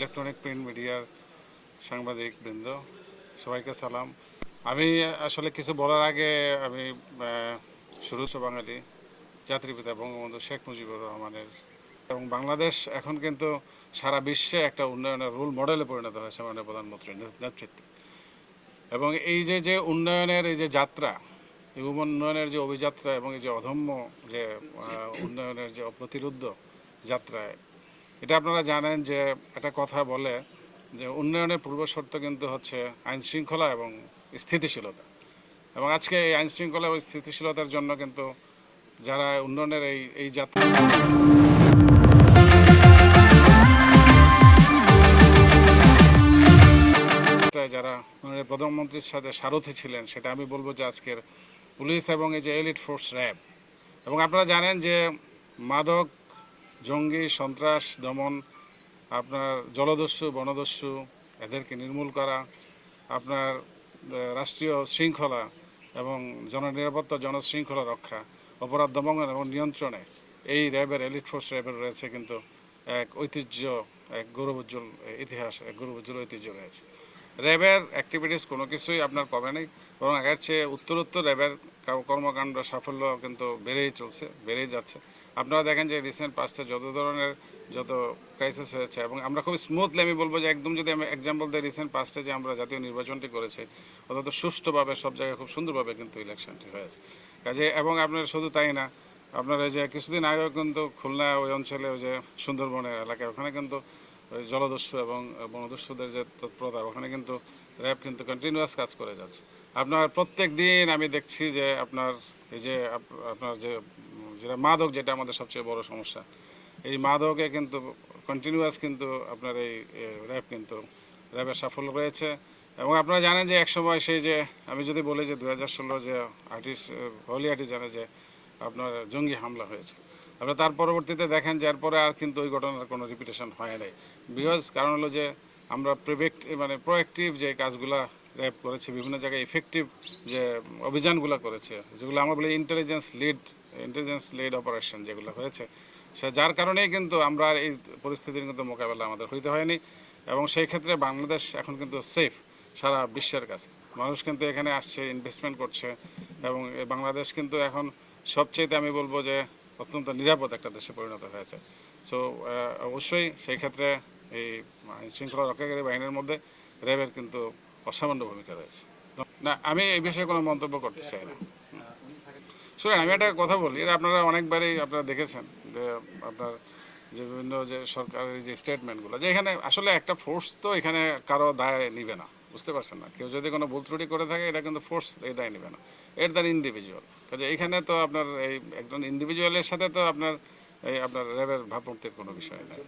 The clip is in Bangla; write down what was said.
ইলেকট্রনিক প্রিন্ট মিডিয়ার সাংবাদিক বৃন্দ, সবাইকে সালাম। আমি আসলে কিছু বলার আগে আমি শুরু বাঙালি জাতির পিতা বঙ্গবন্ধু শেখ মুজিবুর রহমানের। এবং বাংলাদেশ এখন কিন্তু সারা বিশ্বে একটা উন্নয়নের রোল মডেলে পরিণত হয়েছে মাননীয় প্রধানমন্ত্রীর নেতৃত্বে। এবং এই যে যে উন্নয়নের এই যে যাত্রা, এই উন্নয়নের যে অভিযাত্রা এবং এই যে অধম্য যে উন্নয়নের যে অপ্রতিরোধ্য যাত্রা এটা আপনারা জানেন যে একটা কথা বলে যে উন্নয়নের পূর্ব শর্ত কিন্তু হচ্ছে আইন শৃঙ্খলা এবং স্থিতিশীলতা। এবং আজকে এই আইন শৃঙ্খলা এবং স্থিতিশীলতার জন্য কিন্তু যারা উন্নয়নের এই এই যাত্রা যারা প্রধানমন্ত্রীর সাথে সারথি ছিলেন, সেটা আমি বলব যে আজকের পুলিশ এবং এই যে এলিট ফোর্স র্যাব এবং আপনারা জানেন যে মাদক জঙ্গি, সন্ত্রাস, দমন, আপনার জলদস্যু, বনদস্যু, এদেরকে নির্মূল করা, আপনার রাষ্ট্রীয় শৃঙ্খলা এবং জননিরাপত্তা, জনশৃঙ্খলা রক্ষা, অপরাধ দমন এবং নিয়ন্ত্রণে এই র্যাবের এলিট ফোর্স র্যাবের রয়েছে কিন্তু এক ঐতিহ্য, এক গৌরবোজ্জ্বল ইতিহাস, এক গৌরবোজ্জ্বল ঐতিহ্য রয়েছে। র্যাবের অ্যাক্টিভিটিস কোনো কিছুই আপনার কমে নেই। বরং আগের চেয়ে উত্তরোত্তর র্যাবের কর্মকাণ্ড সাফল্য কিন্তু বেড়েই চলছে, বেড়েই যাচ্ছে। আপনারা দেখেন যে রিসেন্ট পাঁচটা যত ধরনের যত ক্রাইসিস হয়েছে এবং আমরা খুব স্মুথলি আমি বলব যে একদম যদি আমি এক্সাম্পল দিই রিসেন্ট পাঁচটা যে আমরা জাতীয় নির্বাচনটি করেছি, অত্যন্ত সুষ্ঠুভাবে সব জায়গায় খুব সুন্দরভাবে কিন্তু ইলেকশনটি হয়েছে। কাজে এবং আপনার শুধু তাই না, আপনার যে কিছুদিন আগেও কিন্তু খুলনা ওই অঞ্চলে ওই যে সুন্দরবনের এলাকায়, ওখানে কিন্তু জলদস্যু এবং বনদস্যুদের যে তৎপরতা, ওখানে কিন্তু র্যাব কিন্তু কন্টিনিউয়াস কাজ করে যাচ্ছে। আপনার প্রত্যেক দিন আমি দেখছি যে আপনার এই যে আপনার যে, যেটা মাদক, যেটা আমাদের সবচেয়ে বড় সমস্যা, এই মাদকে কিন্তু কন্টিনিউয়াস কিন্তু আপনার এই র্যাব কিন্তু, র্যাবের সাফল্য রয়েছে এবং আপনারা জানেন যে একসময় সেই যে, আমি যদি বলি যে দু হাজার ষোলো যে আর্টিস্ট হলি আর্টিস্ট জানে যে আপনার জঙ্গি হামলা হয়েছে। আপনারা তার পরবর্তীতে দেখেন যে এরপরে আর কিন্তু ওই ঘটনার কোনো রিপিটেশন হয় নাই। বিকজ কারণ হলো যে আমরা প্রিভেক্ট মানে প্রোয়েক্টিভ যে কাজগুলা র্যাব করেছে, বিভিন্ন জায়গায় ইফেক্টিভ যে অভিযানগুলো করেছে, যেগুলো আমরা বলি intelligence lead intelligence lead operation যেগুলো হয়েছে। সে যার কারণেই কিন্তু আমরা এই পরিস্থিতির কিন্তু মোকাবেলা আমাদের হইতে হয়নি এবং সেই ক্ষেত্রে বাংলাদেশ এখন কিন্তু সেফ সারা বিশ্বের কাছে। মানুষ কিন্তু এখানে আসছে ইনভেস্টমেন্ট করছে এবং বাংলাদেশ কিন্তু এখন সবচেয়েতে আমি বলব যে অত্যন্ত নিরাপদ একটা দেশে পরিণত হয়েছে। সো অবশ্যই সেই ক্ষেত্রে এই আইন শৃঙ্খলা রক্ষাকারী বাহিনীর মধ্যে র্যাবের কিন্তু অসামান্য ভূমিকা রয়েছে। না, আমি এই বিষয়ে কোনো মন্তব্য করতে চাই না। শুনেন, আমি একটা কথা বলি, এটা আপনারা অনেকবারই আপনারা দেখেছেন যে আপনার যে বিভিন্ন যে সরকারের যে স্টেটমেন্টগুলো যে এখানে আসলে একটা ফোর্স তো এখানে কারও দায় নিবে না, বুঝতে পারছেন না? কেউ যদি কোনো ভুল ত্রুটি করে থাকে, এটা কিন্তু ফোর্স এই দায় নিবে না। এর দ্বারা ইন্ডিভিজুয়াল কাজে এখানে তো আপনার এই একজন ইন্ডিভিজুয়ালের সাথে তো আপনার এই আপনার র্যাবের ভাবমূর্তির কোনো বিষয় নেই।